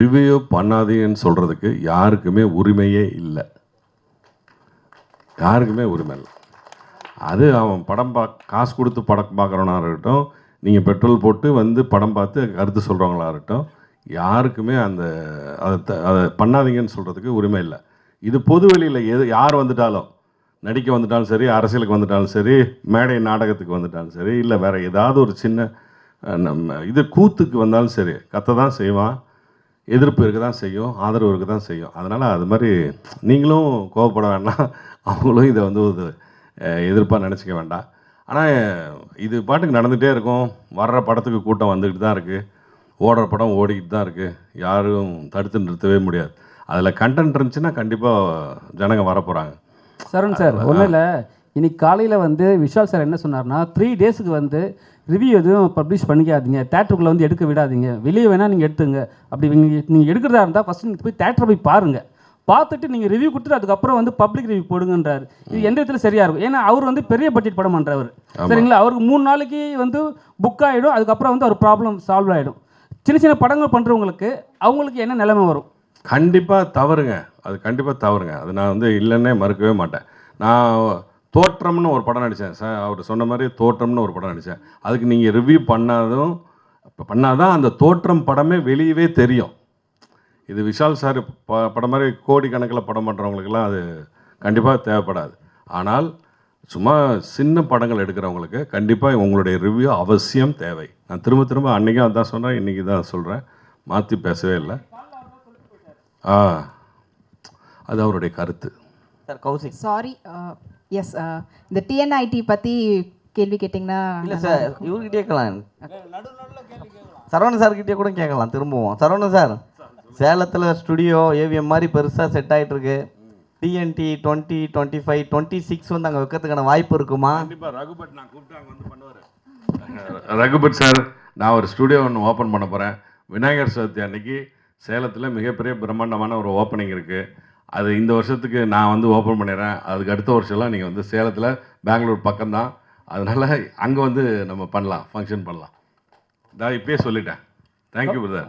Review பண்ணாதீங்கன்னு சொல்கிறதுக்கு யாருக்குமே உரிமையே இல்லை. யாருக்குமே உரிமை இல்லை. அது அவன் படம் பா காசு கொடுத்து படம் பார்க்குறவனா இருக்கட்டும் நீங்கள் பெட்ரோல் போட்டு வந்து படம் பார்த்து கருத்து சொல்கிறவங்களா இருக்கட்டும் யாருக்குமே அந்த அதை த- அதை பண்ணாதீங்கன்னு சொல்கிறதுக்கு உரிமை இல்லை. இது பொது வெளியில் எது யார் வந்துட்டாலும் நடிக்க வந்துட்டாலும் சரி அரசியலுக்கு வந்துட்டாலும் சரி மேடை நாடகத்துக்கு வந்துட்டாலும் சரி இல்லை வேறு ஏதாவது ஒரு சின்ன நம்ம இது கூத்துக்கு வந்தாலும் சரி கத்தை தான் செய்வான். எதிர்ப்பு இருக்க தான் செய்யும் ஆதரவு இருக்க தான் செய்யும். அதனால் அது மாதிரி நீங்களும் கோவப்பட வேண்டாம். அவங்களும் இதை வந்து ஒரு எதிர்ப்பாக நினச்சிக்க வேண்டாம். ஆனால் இது பாட்டுக்கு நடந்துகிட்டே இருக்கும். வர்ற படத்துக்கு கூட்டம் வந்துக்கிட்டு தான் இருக்குது ஓடுற படம் ஓடிக்கிட்டு தான் இருக்குது யாரும் தடுத்து நிறுத்தவே முடியாது. அதில் கண்டென்ட் இருந்துச்சுன்னா கண்டிப்பாக ஜனங்க வர போகிறாங்க சரண் சார் ஒன்றும் இல்லை. இன்னைக்கு காலையில் வந்து விஷால் சார் என்ன சொன்னார்னா த்ரீ டேஸுக்கு வந்து ரிவ்யூ எதுவும் பப்ளிஷ் பண்ணிக்காதீங்க. தேட்டருக்குள்ளே வந்து எடுக்க விடாதீங்க. வெளியே வேணால் நீங்கள் எடுத்துங்க. அப்படி நீங்கள் நீங்கள் எடுக்கிறதா இருந்தால் ஃபஸ்ட்டு நீங்கள் போய் தேட்டரை போய் பாருங்கள் பார்த்துட்டு நீங்கள் ரிவ்யூ கொடுத்துட்டு அதுக்கப்புறம் வந்து பப்ளிக் ரிவ்யூ போடுங்கன்றாரு. இது எந்த விதத்தில் சரியாக இருக்கும்? ஏன்னா அவர் வந்து பெரிய பட்ஜெட் படம் பண்ணுறவர் சரிங்களா? அவருக்கு மூணு நாளைக்கு வந்து புக் ஆகிடும் அதுக்கப்புறம் வந்து அவர் ப்ராப்ளம் சால்வ் ஆகிடும் சின்ன சின்ன படங்கள் பண்ணுறவங்களுக்கு அவங்களுக்கு என்ன நிலைமை வரும்? கண்டிப்பாக தவறுங்க. அது கண்டிப்பாக தவறுங்க. அது நான் வந்து இல்லைன்னே மறுக்கவே மாட்டேன். நான் தோற்றம்னு ஒரு படம் நடித்தேன் சார் அவர் சொன்ன மாதிரி தோற்றம்னு ஒரு படம் நடித்தேன் அதுக்கு நீங்கள் ரிவ்யூ பண்ணாதும் பண்ணாதான் அந்த தோற்றம் படமே வெளியவே தெரியும். இது விஷால் சார் ப படம் மாதிரி கோடிக்கணக்கில் படம் பண்ணுறவங்களுக்கெல்லாம் அது கண்டிப்பாக தேவைப்படாது. ஆனால் சும்மா சின்ன படங்கள் எடுக்கிறவங்களுக்கு கண்டிப்பாக உங்களுடைய ரிவ்யூ அவசியம் தேவை. நான் திரும்ப திரும்ப அன்றைக்கும் அதான் சொன்னேன் இன்றைக்கி தான் சொல்கிறேன் மாற்றி பேசவே இல்லை. ஆ அது அவருடைய கருத்து. சார் கௌசிக். சாரி எஸ் இந்த டிஎன்ஐடி பற்றி கேள்வி கேட்டிங்கன்னா இல்லை சார் இவர்கிட்டயே கேட்கலாம். சரவணன் சார்கிட்டயே கூட கேட்கலாம் திரும்பவும். சரவணன் சார் சேலத்தில் ஸ்டுடியோ ஏவிஎம் மாதிரி பெருசாக செட் ஆயிட்டு இருக்கு TNT twenty twenty five twenty six வந்து அங்கே வைக்கிறதுக்கான வாய்ப்பு இருக்குமா? ரகுபட் நான் கூப்பிட்டு அங்கே வந்து பண்ணுவார். ரகுபட் சார் நான் ஒரு ஸ்டுடியோ ஒன்று ஓப்பன் பண்ண போகிறேன் விநாயகர் சதுர்த்தி அன்னைக்கு சேலத்தில் மிகப்பெரிய பிரம்மாண்டமான ஒரு ஓப்பனிங் இருக்குது அது இந்த வருஷத்துக்கு நான் வந்து ஓப்பன் பண்ணிடுறேன். அதுக்கு அடுத்த வருஷம்லாம் நீங்கள் வந்து சேலத்தில் பெங்களூர் பக்கம்தான். அதனால் அங்கே வந்து நம்ம பண்ணலாம் ஃபங்க்ஷன் பண்ணலாம். நான் இப்பயே சொல்லிட்டேன். Thank you brother